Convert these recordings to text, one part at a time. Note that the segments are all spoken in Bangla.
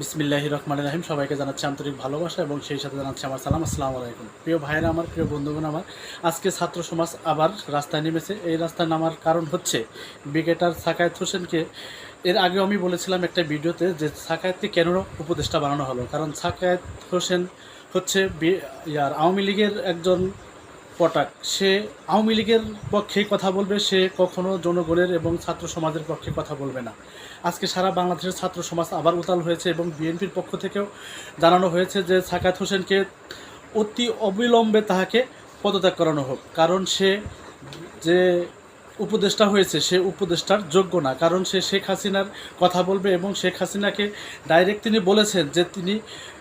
বিসমিল্লাহ রহমান রাহিম। সবাইকে জানাচ্ছি আন্তরিক ভালোবাসা এবং সেই সাথে জানাচ্ছি আমার সালাম। আসসালামু আলাইকুম। প্রিয় ভাইয়েরা আমার, প্রিয় বন্ধুগণ আমার, আজকে ছাত্র সমাজ আবার রাস্তায় নেমেছে। এই রাস্তায় নামার কারণ হচ্ছে ব্রিগেটার সাকায়েত হোসেনকে এর আগেও আমি বলেছিলাম একটা ভিডিওতে যে সাকায়েতকে কেন উপদেষ্টা বানানো হলো? কারণ সাকায়েত হোসেন হচ্ছে ইয়ার আওয়ামী লীগের একজন পটাক সে আওয়ামী লীগের পক্ষে কথা বলবে, সে কখনো জনগণের এবং ছাত্র সমাজের পক্ষে কথা বলবে না। আজকে সারা বাংলাদেশের ছাত্র সমাজ আবার উতাল হয়েছে এবং বিএনপির পক্ষ থেকেও জানানো হয়েছে যে সাকাত হোসেনকে অতি অবিলম্বে তাহাকে পদত্যাগ করানো হোক। কারণ সে যে উপদেষ্টা হয়েছে, সে উপদেষ্টার যোগ্য না। কারণ সে শেখ হাসিনার কথা বলবে এবং শেখ হাসিনাকে ডাইরেক্ট তিনি বলেছেন যে তিনি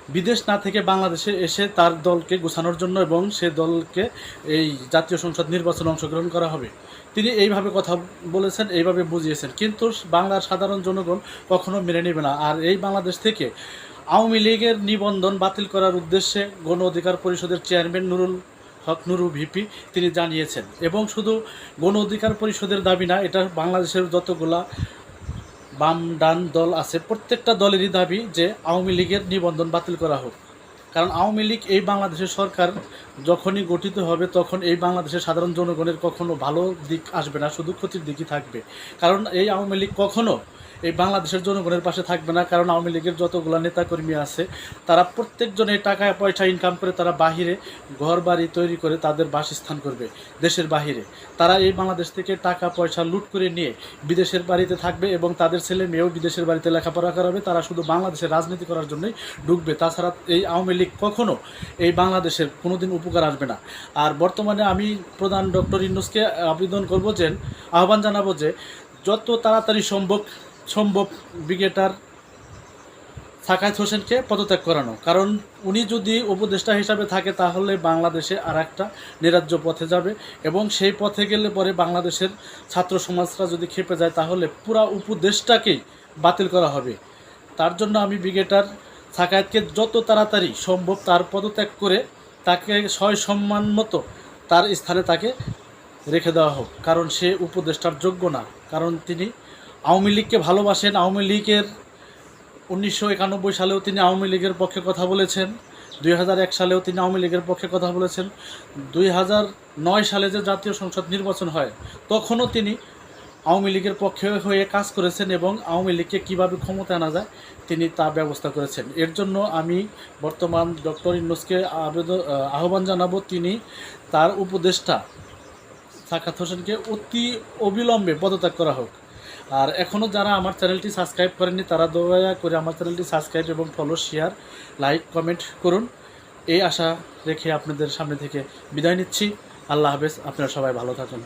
বিদেশ না থেকে বাংলাদেশে এসে তার দলকে গোছানোর জন্য এবং সে দলকে এই জাতীয় সংসদ নির্বাচনে অংশগ্রহণ করা হবে। তিনি এইভাবে কথা বলেছেন, এইভাবে বুঝিয়েছেন। কিন্তু বাংলার সাধারণ জনগণ কখনো মেনে নেবে না। আর এই বাংলাদেশ থেকে আওয়ামী লীগের নিবন্ধন বাতিল করার উদ্দেশ্যে গণ অধিকার পরিষদের চেয়ারম্যান নুরুল হক নুরু ভিপি তিনি জানিয়েছেন। এবং শুধু গণ অধিকার পরিষদের দাবি না, এটা বাংলাদেশের যতগুলা বাম ডান দল আছে, প্রত্যেকটা দলেরই দাবি যে আওয়ামী লীগের নিবন্ধন বাতিল করা হোক। কারণ আওয়ামী লীগ এই বাংলাদেশের সরকার যখনই গঠিত হবে তখন এই বাংলাদেশের সাধারণ জনগণের কখনো ভালো দিক আসবে না, শুধু ক্ষতির দিকই থাকবে। কারণ এই আওয়ামী লীগ কখনো এই বাংলাদেশের জনগণের পাশে থাকবে না, কারণ আওয়ামী লীগের যতগুলো নেতাকর্মী আছে, তারা প্রত্যেকজনে টাকা পয়সা ইনকাম করে তারা বাহিরে ঘর বাড়ি তৈরি করে তাদের বাসস্থান করবে, দেশের বাহিরে। তারা এই বাংলাদেশ থেকে টাকা পয়সা লুট করে নিয়ে বিদেশের বাড়িতে থাকবে এবং তাদের ছেলে মেয়েও বিদেশের বাড়িতে লেখাপড়া করাবে, তারা শুধু বাংলাদেশের রাজনীতি করার জন্যই ঢুকবে। তাছাড়া এই আওয়ামী লীগ কখনো এই বাংলাদেশের কোনোদিন উপকার আসবে না। আর বর্তমানে আমি প্রধান ডক্টর ইন্নুসকে আবেদন করব যে, আহ্বান জানাব যে, যত তাড়াতাড়ি সম্ভব সম্ভব ব্রিগেটার সাকায়েত হোসেনকে পদত্যাগ করানো। কারণ উনি যদি উপদেষ্টা হিসাবে থাকে, তাহলে বাংলাদেশে আর একটা নিরাজ্য পথে যাবে এবং সেই পথে গেলে পরে বাংলাদেশের ছাত্র সমাজরা যদি খেপে যায়, তাহলে পুরা উপদেশটাকেই বাতিল করা হবে। তার জন্য আমি ব্রিগেটার সাকায়েতকে যত তাড়াতাড়ি সম্ভব তার পদত্যাগ করে তাকে সয় সম্মান মতো তার স্থানে তাকে রেখে দেওয়া হোক। কারণ সে উপদেষ্টার যোগ্য না। কারণ তিনি আওয়ামী লীগকে ভালোবাসেন। আওয়ামী লীগের উনিশশো একানব্বই সালেও তিনি আওয়ামী লীগের পক্ষে কথা বলেছেন। দুই হাজার এক সালেও তিনি আওয়ামী লীগের পক্ষে কথা বলেছেন। দুই হাজার নয় সালে যে জাতীয় সংসদ নির্বাচন হয়, তখনও তিনি আওয়ামী লীগের পক্ষে হয়ে কাজ করেছেন এবং আওয়ামী লীগকে কীভাবে ক্ষমতা আনা যায়, তিনি তা ব্যবস্থা করেছেন। এর জন্য আমি বর্তমান ডক্টর ইন্নুসকে আবেদন আহ্বান জানাব, তিনি তার উপদেষ্টা সাকাত হোসেনকে অতি অবিলম্বে পদত্যাগ করা হোক। আর এখনও যারা আমার চ্যানেলটি সাবস্ক্রাইব করেননি, তারা দয়া করে আমার চ্যানেলটি সাবস্ক্রাইব এবং ফলো শেয়ার লাইক কমেন্ট করুন। এই আশা রেখে আপনাদের সামনে থেকে বিদায় নিচ্ছি। আল্লাহ হাফেজ, আপনারা সবাই ভালো থাকুন।